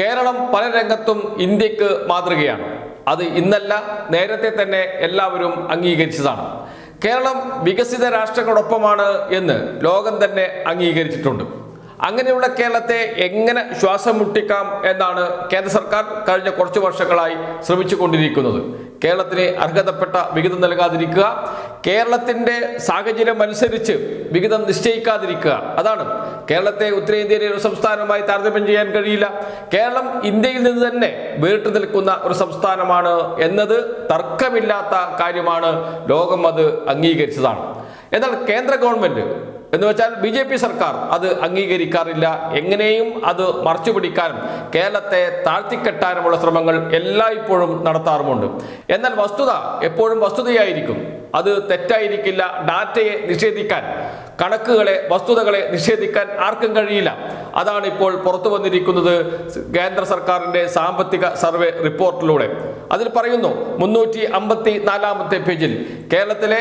കേരളം പല രംഗത്തും ഇന്ത്യയ്ക്ക് മാതൃകയാണ്. അത് ഇന്നല്ല നേരത്തെ തന്നെ എല്ലാവരും അംഗീകരിച്ചതാണ്. കേരളം വികസിത രാഷ്ട്രങ്ങളോടൊപ്പമാണ് എന്ന് ലോകം തന്നെ അംഗീകരിച്ചിട്ടുണ്ട്. അങ്ങനെയുള്ള കേരളത്തെ എങ്ങനെ ശ്വാസം മുട്ടിക്കാം എന്നാണ് കേന്ദ്ര സർക്കാർ കഴിഞ്ഞ കുറച്ച് വർഷങ്ങളായി ശ്രമിച്ചുകൊണ്ടിരിക്കുന്നത്. കേരളത്തിന് അർഹതപ്പെട്ട വിഹിതം നൽകാതിരിക്കുക കേരളത്തിന്റെ സാഹചര്യം അനുസരിച്ച് വിഹിതം നിശ്ചയിക്കാതിരിക്കുക. അതാണ് കേരളത്തെ ഉത്തരേന്ത്യയിലെ ഒരു സംസ്ഥാനമായി താരതമ്യം ചെയ്യാൻ കഴിയില്ല. കേരളം ഇന്ത്യയിൽ നിന്ന് തന്നെ വേറിട്ട് നിൽക്കുന്ന ഒരു സംസ്ഥാനമാണ് എന്നത് തർക്കമില്ലാത്ത കാര്യമാണ്. ലോകം അത് അംഗീകരിച്ചതാണ്. എന്നാൽ കേന്ദ്ര ഗവൺമെന്റ് എന്ന് വെച്ചാൽ ബി ജെ പി സർക്കാർ അത് അംഗീകരിക്കാറില്ല. എങ്ങനെയും അത് മറച്ചു പിടിക്കാനും കേരളത്തെ താഴ്ത്തിക്കെട്ടാനുമുള്ള ശ്രമങ്ങൾ എല്ലായ്പ്പോഴും നടത്താറുമുണ്ട്. എന്നാൽ വസ്തുത എപ്പോഴും വസ്തുതയായിരിക്കും. അത് തെറ്റായിരിക്കില്ല. ഡാറ്റയെ നിഷേധിക്കാൻ കണക്കുകളെ വസ്തുതകളെ നിഷേധിക്കാൻ ആർക്കും കഴിയില്ല. അതാണ് ഇപ്പോൾ പുറത്തു വന്നിരിക്കുന്നത് കേന്ദ്ര സർക്കാരിന്റെ സാമ്പത്തിക സർവേ റിപ്പോർട്ടിലൂടെ. അതിൽ പറയുന്നു മുന്നൂറ്റി അമ്പത്തി നാലാമത്തെ പേജിൽ കേരളത്തിലെ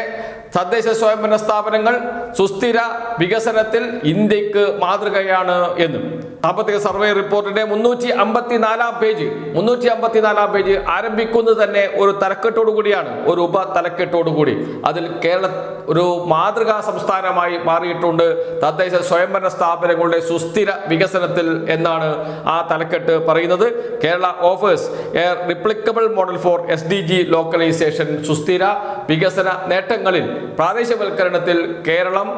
തദ്ദേശ സ്വയംഭരണ സ്ഥാപനങ്ങൾ സുസ്ഥിര വികസനത്തിൽ ഇന്ത്യയ്ക്ക് മാതൃകയാണ് എന്ന്. സാമ്പത്തിക സർവേ റിപ്പോർട്ടിന്റെ മുന്നൂറ്റി അമ്പത്തിനാലാം പേജ് മുന്നൂറ്റി അമ്പത്തിനാലാം പേജ് ആരംഭിക്കുന്നത് തന്നെ ഒരു തലക്കെട്ടോടു കൂടിയാണ് ഒരു ഉപ തലക്കെട്ടോടു കൂടി അതിൽ കേരള ഒരു മാതൃകാ സംസ്ഥാനമായി മാറിയിട്ടുണ്ട്. തദ്ദേശ സ്വയംഭരണ സ്ഥാപനങ്ങളുടെ സുസ്ഥിര വികസനത്തിൽ എന്നാണ് ആ തലക്കെട്ട് പറയുന്നത്. Kerala offers a replicable model for S D G localisation സുസ്ഥിര വികസന നേട്ടങ്ങളിൽ പ്രാദേശികവൽക്കരണത്തിൽ കേരളം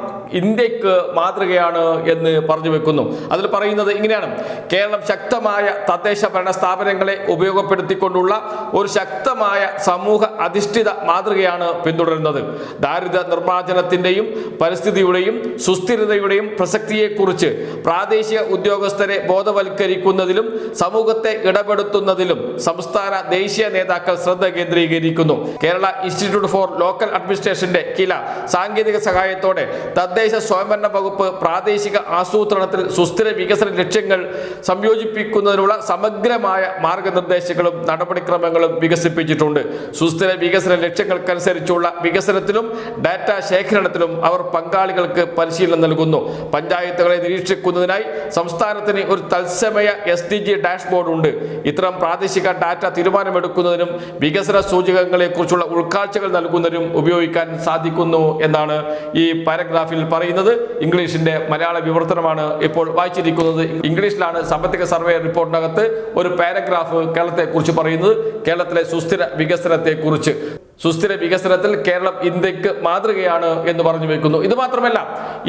ഇന്ത്യയ്ക്ക് മാതൃകയാണ് എന്ന് പറഞ്ഞു വെക്കുന്നു. അതിൽ പറയുന്നത് ഇങ്ങനെയാണ്. കേരളം ശക്തമായ തദ്ദേശ ഭരണ സ്ഥാപനങ്ങളെ ഉപയോഗപ്പെടുത്തിക്കൊണ്ടുള്ള ഒരു ശക്തമായ സമൂഹ അധിഷ്ഠിത മാതൃകയാണ് പിന്തുടരുന്നത്. ദാരിദ്ര്യ നിർമ്മാർജനത്തിന്റെയും പരിസ്ഥിതിയുടെയും സുസ്ഥിരതയുടെയും പ്രസക്തിയെക്കുറിച്ച് പ്രാദേശിക ഉദ്യോഗസ്ഥരെ ബോധവൽക്കരിക്കുന്നതിലും സമൂഹത്തെ ഇടപെടുത്തുന്നതിലും സംസ്ഥാന ദേശീയ നേതാക്കൾ ശ്രദ്ധ കേന്ദ്രീകരിക്കുന്നു. കേരള ഇൻസ്റ്റിറ്റ്യൂട്ട് ഫോർ ലോക്കൽ അഡ്മിനിസ്ട്രേഷന്റെ കില സാങ്കേതിക സഹായത്തോടെ തദ്ദേശ സ്വയംഭരണ വകുപ്പ് പ്രാദേശിക ആസൂത്രണത്തിൽ സുസ്ഥിര വികസന ലക്ഷ്യങ്ങൾ സംയോജിപ്പിക്കുന്നതിനുള്ള സമഗ്രമായ മാർഗനിർദ്ദേശങ്ങളും നടപടിക്രമങ്ങളും വികസിപ്പിച്ചിട്ടുണ്ട്. സുസ്ഥിര വികസന ലക്ഷ്യങ്ങൾക്കനുസരിച്ചുള്ള വികസനത്തിലും ഡാറ്റ ശേഖരണത്തിലും അവർ പങ്കാളികൾക്ക് പരിശീലനം നൽകുന്നു. പഞ്ചായത്തുകളെ നിരീക്ഷിക്കുന്നതിനായി സംസ്ഥാനത്തിന് ഒരു തത്സമയ എസ് ഡി ജി ഡാഷ്ബോർഡ് ഉണ്ട്. ഇത്തരം പ്രാദേശിക ഡാറ്റ തീരുമാനമെടുക്കുന്നതിനും വികസന സൂചകങ്ങളെ കുറിച്ചുള്ള ഉൾക്കാഴ്ചകൾ നൽകുന്നതിനും ഉപയോഗിക്കാൻ സാധിക്കുന്നു എന്നാണ് ഈ പാരഗ്രാഫിൽ പറയുന്നത്. ഇംഗ്ലീഷിന്റെ മലയാള വിവർത്തനമാണ് ഇപ്പോൾ വായിച്ചിരിക്കുന്നത്. ഇംഗ്ലീഷിലാണ് സാമ്പത്തിക സർവേ റിപ്പോർട്ടിനകത്ത് ഒരു പാരഗ്രാഫ് കേരളത്തെ കുറിച്ച് പറയുന്നത്. കേരളത്തിലെ സുസ്ഥിര വികസനത്തെ കുറിച്ച് സുസ്ഥിര വികസനത്തിൽ കേരളം ഇന്ത്യയ്ക്ക് മാതൃകയാണ് എന്ന് പറഞ്ഞു വെക്കുന്നു. ഇത് മാത്രമല്ല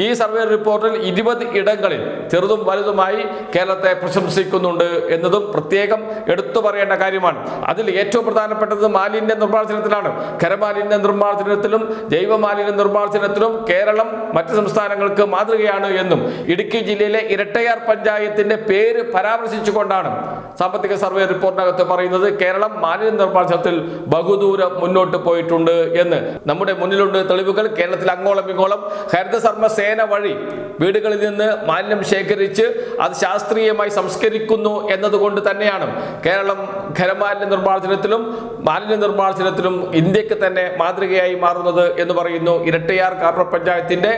ഈ സർവേ റിപ്പോർട്ടിൽ ഇരുപത് ഇടങ്ങളിൽ ചെറുതും വലുതുമായി കേരളത്തെ പ്രശംസിക്കുന്നുണ്ട് എന്നതും പ്രത്യേകം എടുത്തു പറയേണ്ട കാര്യമാണ്. അതിൽ ഏറ്റവും പ്രധാനപ്പെട്ടത് മാലിന്യ നിർമ്മാർജനത്തിലാണ്. ഖരമാലിന്യ നിർമ്മാർജനത്തിലും ജൈവ മാലിന്യ നിർമ്മാർജനത്തിലും കേരളം മറ്റ് സംസ്ഥാനങ്ങൾക്ക് മാതൃകയാണ് എന്നും ഇടുക്കി ജില്ലയിലെ ഇരട്ടയാർ പഞ്ചായത്തിന്റെ പേര് പരാമർശിച്ചുകൊണ്ടാണ് സാമ്പത്തിക സർവേ റിപ്പോർട്ടിനകത്ത് പറയുന്നത് കേരളം മാലിന്യ നിർമ്മാർജനത്തിൽ ബഹുദൂരം മുന്നോട്ട് പോയിട്ടുണ്ട് എന്ന്. നമ്മുടെ മുന്നിലുണ്ട് തെളിവുകൾ. കേരളത്തിൽ അങ്ങോളം ഇങ്ങോളം ഹരിതസർമ്മ സേന വഴി വീടുകളിൽ നിന്ന് മാലിന്യം ശേഖരിച്ച് അത് ശാസ്ത്രീയമായി സംസ്കരിക്കുന്നു എന്നതുകൊണ്ട് തന്നെയാണ് കേരളം ഖരമാലിന്യ നിർമ്മാർജനത്തിലും മാലിന്യ നിർമ്മാർജനത്തിലും ഇന്ത്യയ്ക്ക് തന്നെ മാതൃകയായി മാറുന്നത് എന്ന് പറയുന്നു ഇരട്ടയാർ കാപ്ര പഞ്ചായത്തിന്റെ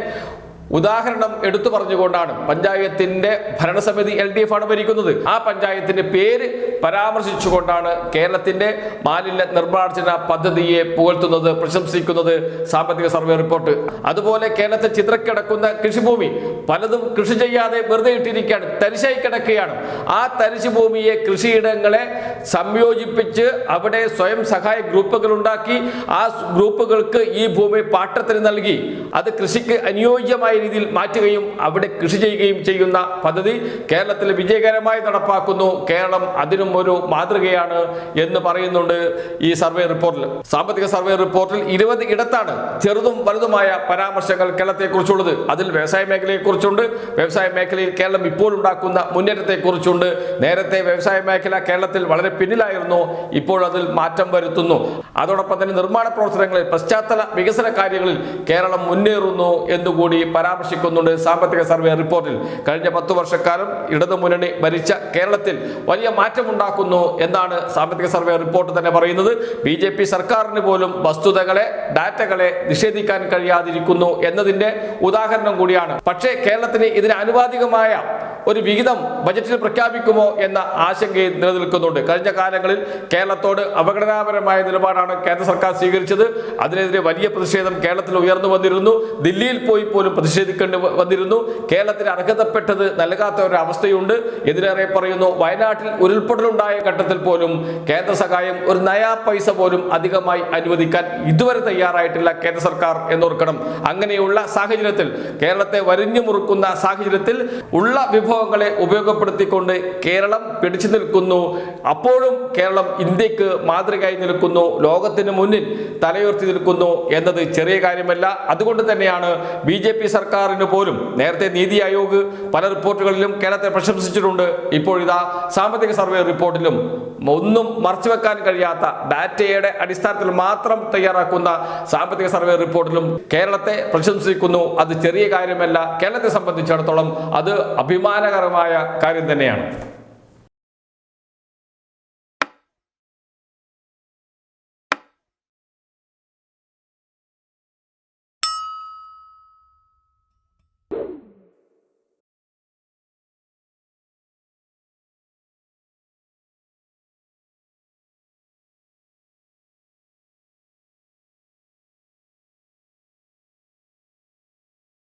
ഉദാഹരണം എടുത്തു പറഞ്ഞുകൊണ്ടാണ് പഞ്ചായത്തിന്റെ ഭരണസമിതി എൽ ഡി എഫ് ആണ് ഭരിക്കുന്നത്. ആ പഞ്ചായത്തിന്റെ പേര് പരാമർശിച്ചുകൊണ്ടാണ് കേരളത്തിന്റെ മാലിന്യ നിർമ്മാർജന പദ്ധതിയെ പുകഴ്ത്തുന്നത് പ്രശംസിക്കുന്നത് സാമ്പത്തിക സർവേ റിപ്പോർട്ട്. അതുപോലെ കേരളത്തിൽ ചിത്രക്കിടക്കുന്ന കൃഷിഭൂമി പലതും കൃഷി ചെയ്യാതെ വെറുതെ ഇട്ടിരിക്കുകയാണ് തരിശായി കിടക്കുകയാണ്. ആ തരിശുഭൂമിയെ കൃഷിയിടങ്ങളെ സംയോജിപ്പിച്ച് അവിടെ സ്വയം സഹായ ഗ്രൂപ്പുകൾ ഉണ്ടാക്കി ആ ഗ്രൂപ്പുകൾക്ക് ഈ ഭൂമി പാട്ടത്തിന് നൽകി. അത് കൃഷിക്ക് അനുയോജ്യമായ രീതിയിൽ മാറ്റുകയും അവിടെ കൃഷി ചെയ്യുകയും ചെയ്യുന്ന പദ്ധതി കേരളത്തിൽ വിജയകരമായി നടപ്പാക്കുന്നു. കേരളം അതിനും ഒരു മാതൃകയാണ് എന്ന് പറയുന്നുണ്ട് ഈ സർവേ റിപ്പോർട്ടിൽ. സാമ്പത്തിക സർവേ റിപ്പോർട്ടിൽ ഇരുപത് ഇടത്താണ് ചെറുതും വലുതുമായ പരാമർശങ്ങൾ കേരളത്തെ കുറിച്ചുള്ളത് അതിൽ വ്യവസായ മേഖലയെ കുറിച്ചുണ്ട് വ്യവസായ മേഖലയിൽ കേരളം ഇപ്പോൾ ഉണ്ടാക്കുന്ന മുന്നേറ്റത്തെ കുറിച്ചുണ്ട് നേരത്തെ വ്യവസായ മേഖല കേരളത്തിൽ വളരെ പിന്നിലായിരുന്നു. ഇപ്പോൾ അതിൽ മാറ്റം വരുത്തുന്നു. അതോടൊപ്പം തന്നെ നിർമ്മാണ പ്രവർത്തനങ്ങളിൽ പശ്ചാത്തല വികസന കാര്യങ്ങളിൽ കേരളം മുന്നേറുന്നു എന്നുകൂടി പരാമർശിക്കുന്നുണ്ട് സാമ്പത്തിക സർവേ റിപ്പോർട്ടിൽ. കഴിഞ്ഞ പത്തു വർഷക്കാലം ഇടതു മുന്നണി ഭരിച്ച കേരളത്തിൽ വലിയ മാറ്റം ഉണ്ടാക്കുന്നു എന്നാണ് സാമ്പത്തിക സർവേ റിപ്പോർട്ട് തന്നെ പറയുന്നത്. ബി ജെ പി സർക്കാരിന് പോലും വസ്തുതകളെ ഡാറ്റകളെ നിഷേധിക്കാൻ കഴിയാതിരിക്കുന്നു എന്നതിന്റെ ഉദാഹരണം കൂടിയാണ്. പക്ഷേ കേരളത്തിന് ഇതിന് ആനുപാതികമായ ഒരു വിഹിതം ബജറ്റിൽ പ്രഖ്യാപിക്കുമോ എന്ന ആശങ്കയും നിലനിൽക്കുന്നുണ്ട്. കഴിഞ്ഞ കാലങ്ങളിൽ കേരളത്തോട് അപകടനാപരമായ നിലപാടാണ് കേന്ദ്ര സർക്കാർ സ്വീകരിച്ചത്. അതിനെതിരെ വലിയ പ്രതിഷേധം കേരളത്തിൽ ഉയർന്നു വന്നിരുന്നു. ദില്ലിയിൽ പോയി പോലും പ്രതിഷേധിക്കേണ്ടി വന്നിരുന്നു. കേരളത്തിന് അർഹതപ്പെട്ടത് നൽകാത്ത ഒരു അവസ്ഥയുണ്ട്. എതിരേറെ പറയുന്നു വയനാട്ടിൽ ഉരുൾപൊട്ടലുണ്ടായ ഘട്ടത്തിൽ പോലും കേന്ദ്ര സഹായം ഒരു നയാ പൈസ പോലും അധികമായി അനുവദിക്കാൻ ഇതുവരെ തയ്യാറായിട്ടില്ല കേന്ദ്ര സർക്കാർ എന്നോർക്കണം. അങ്ങനെയുള്ള സാഹചര്യത്തിൽ കേരളത്തെ വരിഞ്ഞു മുറുക്കുന്ന സാഹചര്യത്തിൽ ഉള്ള വിഭവങ്ങളെ ഉപയോഗപ്പെടുത്തിക്കൊണ്ട് കേരളം പിടിച്ചു നിൽക്കുന്നു. അപ്പോഴും കേരളം ഇന്ത്യയ്ക്ക് മാതൃകയായി നിൽക്കുന്നു. ലോകത്തിന് മുന്നിൽ തലയുയർത്തി നിൽക്കുന്നു എന്നത് ചെറിയ കാര്യമല്ല. അതുകൊണ്ട് തന്നെയാണ് ബി ജെ പി സർക്കാരിന് പോലും നേരത്തെ നീതി ആയോഗ് പല റിപ്പോർട്ടുകളിലും കേരളത്തെ പ്രശംസിച്ചിട്ടുണ്ട്. ഇപ്പോഴിതാ സാമ്പത്തിക സർവേ റിപ്പോർട്ടിലും ഒന്നും മറച്ചുവെക്കാൻ കഴിയാത്ത ഡാറ്റയുടെ അടിസ്ഥാനത്തിൽ മാത്രം തയ്യാറാക്കുന്ന സാമ്പത്തിക സർവേ റിപ്പോർട്ടിലും കേരളത്തെ പ്രശംസിക്കുന്നു. അത് ചെറിയ കാര്യമല്ല. കേരളത്തെ സംബന്ധിച്ചിടത്തോളം അത് അഭിമാനകരമായ കാര്യം തന്നെയാണ്.